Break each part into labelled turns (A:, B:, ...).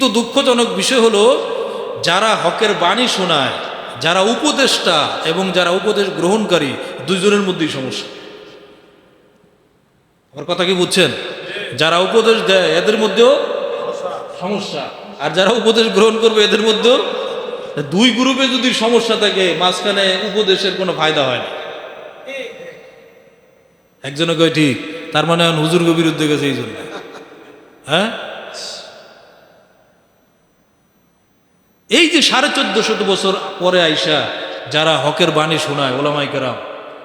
A: কিন্তু দুঃখজনক বিষয় হলো, যারা হকের বাণী শোনায়, যারা উপদেষ্টা এবং যারা উপদেশ গ্রহণকারী, দুইজনের মধ্যেই সমস্যা। আমার কথা কি বুঝছেন? যারা উপদেশ দেয়, এদের মধ্যেও সমস্যা। আর যারা উপদেশ গ্রহণ করবে, এদের মধ্যেও দুই গ্রুপে যদি সমস্যা থাকে, মাঝখানে উপদেশের কোনো ফায়দা হয় না। একজনে কয়, ঠিক। তার মানে হুজুরকে বিরুদ্ধে গেছে এই জন্য। হ্যাঁ? এই যে সাড়ে চোদ্দ শত বছর পরে আইসা যারা হকের বাণী শোনায় ওলামাইকেরাম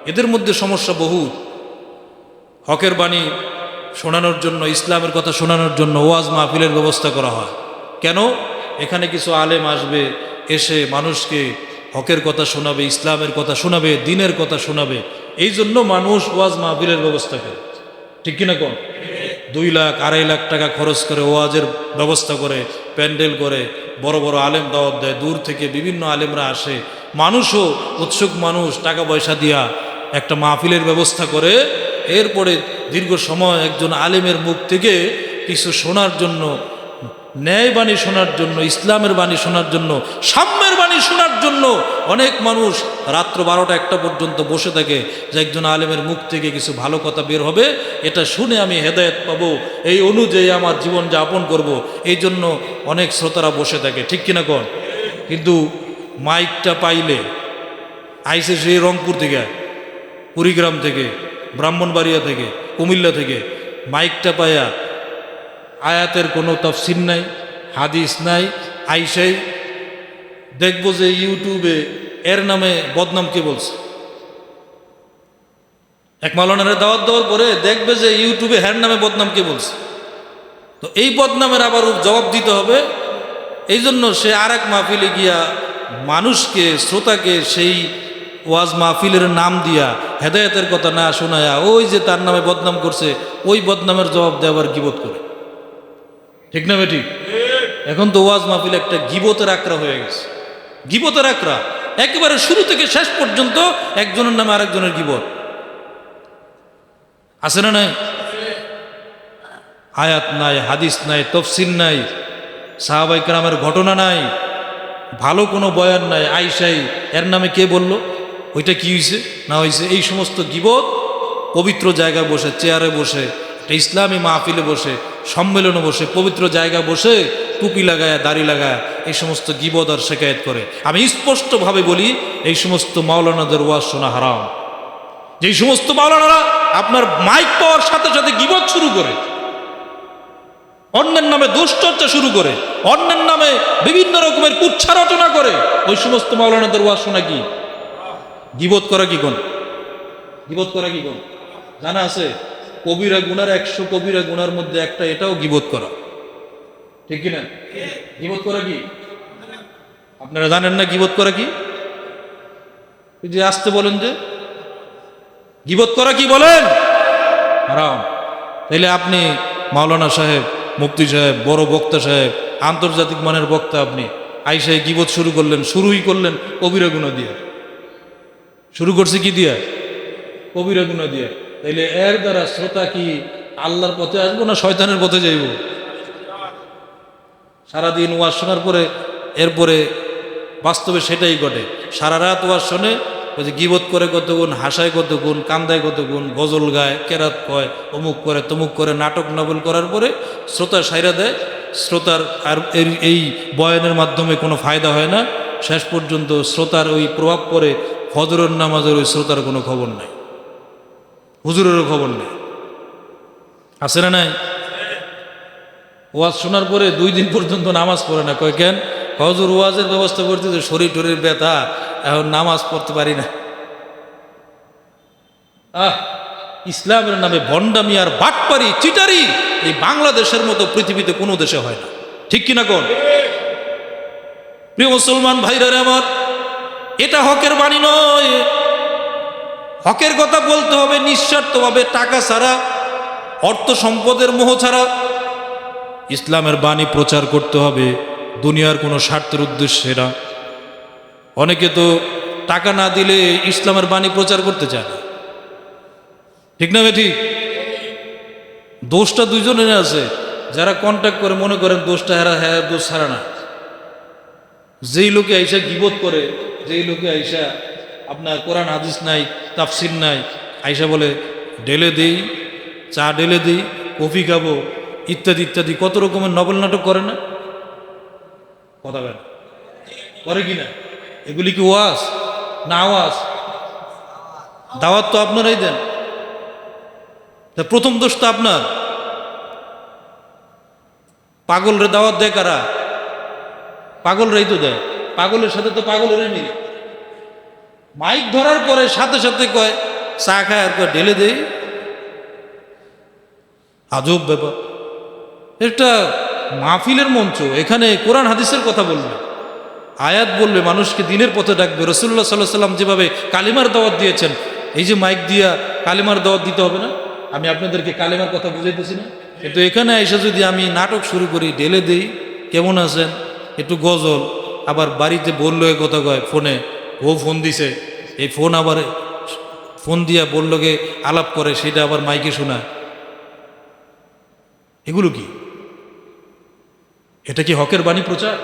A: এদের মধ্যে সমস্যা বহুত। হকের বাণী শোনানোর জন্য, ইসলামের কথা শোনানোর জন্য ওয়াজ মাহফিলের ব্যবস্থা করা হয়। কেন? এখানে কিছু আলেম আসবে, এসে মানুষকে হকের কথা শোনাবে, ইসলামের কথা শোনাবে, দিনের কথা শোনাবে। এই জন্য মানুষ ওয়াজ মাহফিলের ব্যবস্থা করে। ঠিক কিনা কোন? দুই লাখ, আড়াই লাখ টাকা খরচ করে ওয়াজের ব্যবস্থা করে, প্যান্ডেল করে বড় বড় আলেম দাওয়াত দেয়, দূর থেকে বিভিন্ন আলেমরা আসে। মানুষও উৎসুক মানুষ, টাকা পয়সা দিয়া একটা মাহফিলের ব্যবস্থা করে। এরপরে দীর্ঘ সময় একজন আলেমের মুখ থেকে কিছু শোনার জন্য ন্যায় বাণী শোনার জন্য, ইসলামের বাণী শোনার জন্য, সাম্যের বাণী শোনার জন্য অনেক মানুষ রাত্র বারোটা একটা পর্যন্ত বসে থাকে, যে একজন আলেমের মুখ থেকে কিছু ভালো কথা বের হবে, এটা শুনে আমি হেদায়ত পাবো, এই অনুযায়ী আমার জীবন যাপন করব, এই জন্য অনেক শ্রোতারা বসে থাকে, ঠিক কিনা কন? কিন্তু মাইকটা পাইলে, আইসে সেই রংপুর থেকে, কুড়িগ্রাম থেকে, ব্রাহ্মণবাড়িয়া থেকে, কুমিল্লা থেকে, মাইকটা পায়া আয়াতের কোনো তফসিল নাই, হাদিস নাই, আইসাই। দেখব যে ইউটিউবে এর নামে বদনাম কে বলছে। এক মালনের দাওয়াত দেওয়ার পরে দেখবে যে ইউটিউবে হ্যার নামে বদনাম কে বলছে। তো এই বদনামের আবার জবাব দিতে হবে। এই জন্য সে আর এক মাহফিলে গিয়া মানুষকে, শ্রোতাকে সেই ওয়াজ মাহফিলের নাম দিয়া হেদায়তের কথা না শোনায়া, ওই যে তার নামে বদনাম করছে, ওই বদনামের জবাব দেওয়ার গিবোধ করে। ঠিক না বেটি? এখন তো ওয়াজ মাহফিল একটা গিবতের আকরা হয়ে গেছে। গিবতের আকরা একেবারে শুরু থেকে শেষ পর্যন্ত একজনের নামে আরেকজনের গিবত। আছে না নাই? আয়াত নাই, হাদিস নাই, তফসিল নাই, সাহাবাই কেরামের ঘটনা নাই, ভালো কোনো বয়ান নাই। আইসাই এর নামে কে বলল? ওইটা কি হয়েছে না হয়েছে এই সমস্ত গিবত পবিত্র জায়গায় বসে, চেয়ারে বসে ইসলামী মাহফিলে বসে সম্মেলনে বসে, পবিত্র জায়গায় বসে টুপি লাগায়, দাড়ি লাগায় এই সমস্ত গিবদ আর শেখায়ত করে। আমি স্পষ্টভাবে বলি, এই সমস্ত মাওলানাদের ওয়াজ শোনা হারাম। যেই সমস্ত মাওলানারা আপনার মাইক পাওয়ার সাথে সাথে গিবত শুরু করে, অন্যের নামে দুশ্চর্চা শুরু করে, অন্যের নামে বিভিন্ন রকমের কুচ্ছা রচনা করে, ওই সমস্ত মাওলানাদের ওয়াজ শোনা কি? গিবত করা কি কোন? গিবত করা কি কোন? জানা আছে? কবিরা গুনার, একশো কবিরা গুনার মধ্যে একটা, এটাও গিবোধ করা। ঠিক কিনা? গিবোধ করা কি? আপনারা জানেন না গিবোধ করা কি? যে আসতে বলেন যে গিবোধ করা কি বলেন? হারাম। তাইলে আপনি মাওলানা সাহেব, মুফতি সাহেব, বড় বক্তা সাহেব, আন্তর্জাতিক মানের বক্তা আপনি আইসাই গিবোধ শুরু করলেন, শুরুই করলেন কবিরা গুণা দিয়ে। শুরু করছে কি দিয়ে? কবিরা গুণা দিয়ে। তাইলে এর দ্বারা শ্রোতা কি আল্লাহর পথে আসব না শয়তানের পথে যাইব? সারাদিন ওয়াজ শোনার পরে, এরপরে বাস্তবে সেটাই ঘটে। সারা রাত ওয়াজ শোনে, ওই যে গিবত করে কত গুণ হাসায় কত গুণ কান্দায় কত গুণ গজল গায়, কেরাত কয়, অমুক করে, তমুক করে, নাটক নভেল করার পরে শ্রোতা সাইরা দেয়। শ্রোতার আর এই বয়ানের মাধ্যমে কোনো ফায়দা হয় না। শেষ পর্যন্ত শ্রোতার ওই প্রভাব পড়ে, ফজরের নামাজের ওই শ্রোতার কোনো খবর নাই। হুজুরেরও খবর নেই। আছে না নাই? ওয়াজ শোনার পরে দুই দিন পর্যন্ত নামাজ পড়ে না। কয় কেন? হজুর ওয়াজের ব্যবস্থা করতে যে শরীর টরীর ব্যথা, এখন নামাজ পড়তে পারি না। আহ, ইসলামের নামে ভণ্ডামি আর বাটপারি, চিটারি এই বাংলাদেশের মতো পৃথিবীতে কোনো দেশে হয় না। ঠিক কিনা কোন? প্রিয় মুসলমান ভাইরা আমার, এটা হকের বাণী নয়। হকের কথা বলতে হবে নিঃস্বার্থভাবে, টাকা ছাড়া, অর্থ সম্পদের মোহ ছাড়া। ইসলামের বাণী প্রচার করতে হবে, দুনিয়ার কোনো স্বার্থের উদ্দেশ্যে না। অনেকে তো টাকা না দিলে ইসলামের বাণী প্রচার করতে চায় না। ঠিক না ঠিক দোষটা দুইজনের আছে। যারা কন্ট্যাক্ট করে মনে করেন দোষটা হেরা হ্যাঁ দোষ ছাড়া না। যেই লোকে আইসা গিবোধ করে, যেই লোকে আইসা আপনার কোরআন, হাদিস নাই তাফসির নাই। আইসা বলে ডেলে দেই, চা ডেলে দিই, কফি খাব, ইত্যাদি ইত্যাদি। কত রকমের নবল নাটক করে না? কথা বলেন। করে কি না? এগুলি কি ওয়াজ? না আওয়াজ দাওয়াত তো আপনারাই দেন। প্রথম দোষ তো আপনার। পাগলরে দাওয়াত দেয় কারা? পাগলরাই তো দেয়। পাগলের সাথে তো পাগলেরই মিলে। মাইক ধরার পরে সাথে সাথে কয়, চা খায় আর কয়, ঢেলে দেই। আজব ব্যাপার। একটা মাহফিলের মঞ্চ, এখানে কোরআন হাদিসের কথা বলবে আয়াত বলবে মানুষকে দিনের পথে ডাকবে। রসুল্লাহ সাল্লাহ সাল্লাম যেভাবে কালিমার দাওয়াত দিয়েছেন, এই যে মাইক দিয়া কালিমার দাওয়াত দিতে হবে না? আমি আপনাদেরকে কালিমার কথা বুঝাইতেছি না। কিন্তু এখানে এসে যদি আমি নাটক শুরু করি, ঢেলে দিই, কেমন আছেন? একটু গজল, আবার বাড়িতে বলল এ কথা কয়, ফোনে ও ফোন দিছে। এই ফোন আবার ফোন দিয়া বললোকে আলাপ করে, সেটা আবার মাইকে শোনায়। এগুলো কি? এটা কি হকের বাণী প্রচার?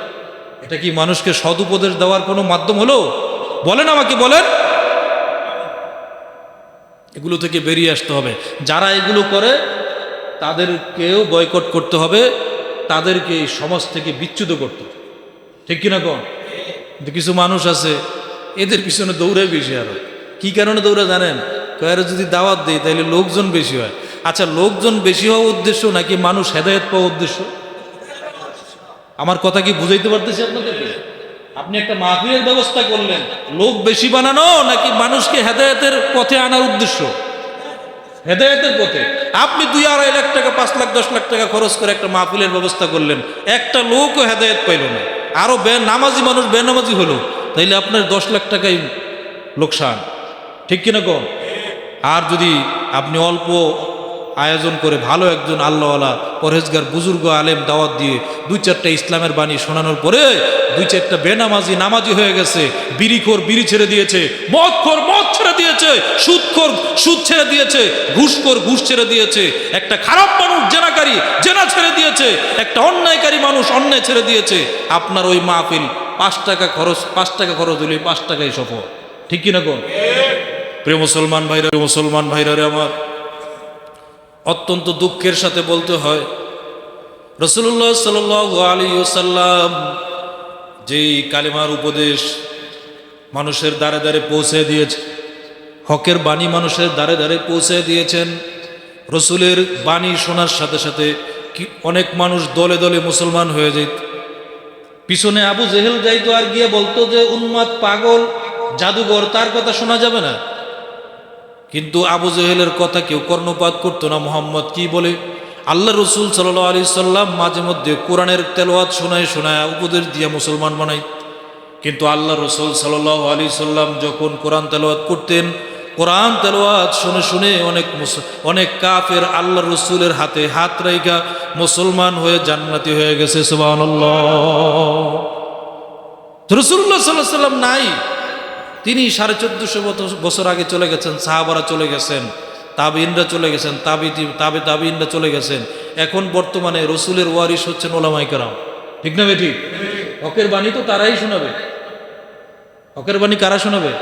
A: এটা কি মানুষকে সদুপদেশ দেওয়ার কোনো মাধ্যম হলো? বলেন আমাকে, বলেন। এগুলো থেকে বেরিয়ে আসতে হবে। যারা এগুলো করে, তাদেরকেও বয়কট করতে হবে, তাদেরকে এই সমাজ থেকে বিচ্যুত করতে হবে। ঠিক কন? কিন্তু কিছু মানুষ আছে এদের পিছনে দৌড়ে বেশি আরও। কি কারণে দৌড়ে জানেন? কয়ারে যদি দাওয়াত দেয় তাহলে লোকজন বেশি হয়। আচ্ছা লোকজন বেশি হওয়া উদ্দেশ্য নাকি মানুষ হেদায়ত পাওয়া উদ্দেশ্য? আমার কথা কি বুঝাইতে পারতেছি আপনাদেরকে? আপনি একটা মাহফিলের ব্যবস্থা করলেন। লোক বেশি বানানো নাকি মানুষকে হেদায়তের পথে আনার উদ্দেশ্য? হেদায়তের পথে। আপনি দুই আড়াই লাখ টাকা, পাঁচ লাখ, দশ লাখ টাকা খরচ করে একটা মাহফিলের ব্যবস্থা করলেন। একটা লোকও হেদায়ত পাইল না। আরও বে, নামাজি মানুষ বেনামাজি হলো। তাইলে আপনার দশ লাখ টাকাই লোকসান। ঠিক কিনা কম আর যদি আপনি অল্প আয়োজন করে ভালো একজন আল্লাহওয়ালা, পরহেজগার, বুজুর্গ, আলেম, দাওয়াত দিয়ে দুই চারটা ইসলামের বাণী শোনানোর পরে দুই চারটা বেনামাজি, নামাজি হয়ে গেছে বিড়িখোর বিড়ি ছেড়ে দিয়েছে মদখোর মদ ছেড়ে দিয়েছে সুদখোর সুদ ছেড়ে দিয়েছে ঘুষখোর ঘুষ ছেড়ে দিয়েছে, একটা খারাপ মানুষ জেনাকারী জেনা ছেড়ে দিয়েছে, একটা অন্যায়কারী মানুষ অন্যায় ছেড়ে দিয়েছে, আপনার ওই মাহফিল পাঁচ টাকা খরচ, পাঁচ টাকা খরচ হলে পাঁচ টাকাই সফল ঠিক কিনা কোন? প্রিয় মুসলমান ভাইরা মুসলমান ভাইরা রে আমার, অত্যন্ত দুঃখের সাথে বলতে হয় রসুল্লাহ সাল আলী সাল্লাম যেই কালিমার উপদেশ মানুষের দ্বারে দ্বারে পৌঁছে দিয়েছে, হকের বাণী মানুষের দ্বারে দ্বারে পৌঁছে দিয়েছেন, রসুলের বাণী শোনার সাথে সাথে কি অনেক মানুষ দলে দলে মুসলমান হয়ে যেত। পিছনে আবু জেহেল যাইতো আর গিয়ে বলতো যে উন্মাদ পাগল, জাদুঘর, তার কথা শোনা যাবে না। কিন্তু আবু জেহেলের কথা কেউ কর্ণপাত করতো না। মোহাম্মদ কি বলে? আল্লাহ রসুল সাল্লাহ আলি সাল্লাম মাঝে মধ্যে কোরআনের তেলোয়াত শোনায় শোনায় উপদেশ দিয়ে মুসলমান বানাই কিন্তু আল্লাহ রসুল সাল্লাহ আলি সাল্লাম যখন কোরআন তেলোয়াত করতেন কোরআন তেলোয়াত শুনে শুনে অনেক অনেক কাফের আল্লাহ রসুলের হাতে হাত রাইকা মুসলমান হয়ে জান্নাতি হয়ে গেছে সুবাহ নাই। তিনি সাড়ে চোদ্দশো বছর আগে চলে গেছেন, সাহাবারা চলে গেছেন, তাবিনরা চলে গেছেন, তাবি, তাবে, তাবিনরা চলে গেছেন। এখন বর্তমানে রসুলের ওয়ারিস হচ্ছেন ওলামাই কারাম। ঠিক না বেটি হকের বাণী তো তারাই শোনাবে। হকের বাণী কারা শোনাবে?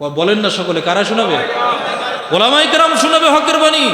A: বলেন না সকলে কারা শোনাবে? গোলামাইকার শোনাবে হকের বাণী।